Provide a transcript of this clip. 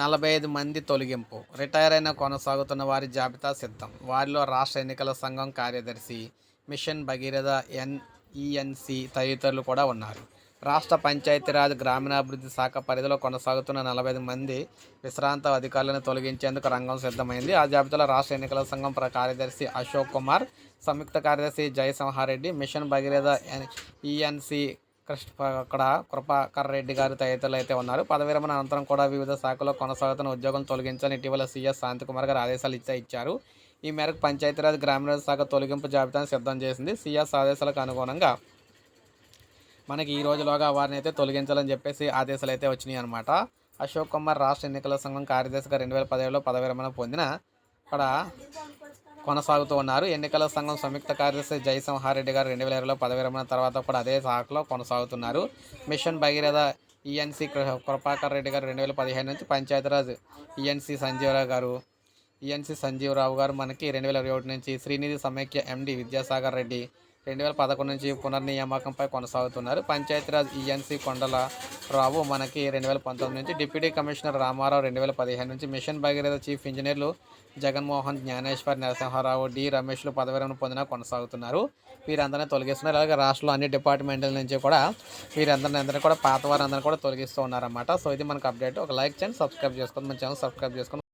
నలభై ఐదు మంది తొలగింపు. రిటైర్ అయిన కొనసాగుతున్న వారి జాబితా సిద్ధం. వారిలో రాష్ట్ర ఎన్నికల సంఘం కార్యదర్శి మిషన్ భగీరథ ఎన్ఈఎన్సి తదితరులు కూడా ఉన్నారు. రాష్ట్ర పంచాయతీరాజ్ గ్రామీణాభివృద్ధి శాఖ పరిధిలో కొనసాగుతున్న నలభై ఐదు మంది విశ్రాంత అధికారులను తొలగించేందుకు రంగం సిద్ధమైంది. ఆ జాబితాలో రాష్ట్ర ఎన్నికల సంఘం ప్ర కార్యదర్శి అశోక్ కుమార్ సంయుక్త కార్యదర్శి జయసింహారెడ్డి మిషన్ భగీరథ ఈఎన్సి కృష్ణ అక్కడ కృపాకర్ రెడ్డి గారు తదితరులు అయితే ఉన్నారు. పదవి విరమణ అనంతరం కూడా వివిధ శాఖలో కొనసాగుతున్న ఉద్యోగం తొలగించాలని ఇటీవల సీఎస్ శాంతికుమార్ గారు ఆదేశాలు ఇచ్చే ఇచ్చారు. ఈ మేరకు పంచాయతీరాజ్ గ్రామీణ శాఖ తొలగింపు జాబితాను సిద్ధం చేసింది. సీఎస్ ఆదేశాలకు అనుగుణంగా మనకి ఈ రోజులోగా వారిని అయితే తొలగించాలని చెప్పేసి ఆదేశాలు అయితే వచ్చినాయి అనమాట అశోక్ కుమార్ రాష్ట్ర ఎన్నికల సంఘం కార్యదర్శిగా రెండు వేల పదిహేడులో పదవి విరమణ పొందిన అక్కడ కొనసాగుతూ ఉన్నారు. ఎన్నికల సంఘం సంయుక్త కార్యదర్శి జయసింహారెడ్డి గారు రెండు వేల ఇరవైలో పదవి విరమణ తర్వాత కూడా అదే శాఖలో కొనసాగుతున్నారు. మిషన్ భగీరథ ఈఎన్సీ కృపాకర్ రెడ్డి గారు రెండు వేల పదిహేను నుంచి పంచాయతీరాజ్ ఈఎన్సీ సంజీవరావు గారు ఈఎన్సీ సంజీవరావు గారు మనకి రెండు వేల ఇరవై ఒకటి నుంచి శ్రీనిధి సమైక్య ఎండి విద్యాసాగర్ రెడ్డి రెండు వేల పదకొండు నుంచి పునర్నియామకంపై కొనసాగుతున్నారు. పంచాయతీరాజ్ ఈఎన్సీ కొండల రావు మనకి రెండు వేల పంతొమ్మిది నుంచి డిప్యూటీ కమిషనర్ రామారావు రెండు వేల పదిహేను నుంచి మిషన్ భగీరథ చీఫ్ ఇంజనీర్లు జగన్మోహన్ జ్ఞానేశ్వర్ నరసింహారావు డి రమేష్లు పదవిరమణ పొందిన కొనసాగుతున్నారు. వీరందరినీ తొలగిస్తున్నారు. అలాగే రాష్ట్రంలో అన్ని డిపార్ట్మెంట్ల నుంచి కూడా వీరందరిని అందరినీ కూడా పాత వారందరినీ కూడా తొలగిస్తూ ఉన్నారన్నమాట. సో ఇది మనకు అప్డేట్. ఒక లైక్ చేయండి సబ్స్క్రైబ్ చేసుకోండి మన ఛానల్ సబ్స్క్రైబ్ చేసుకోండి.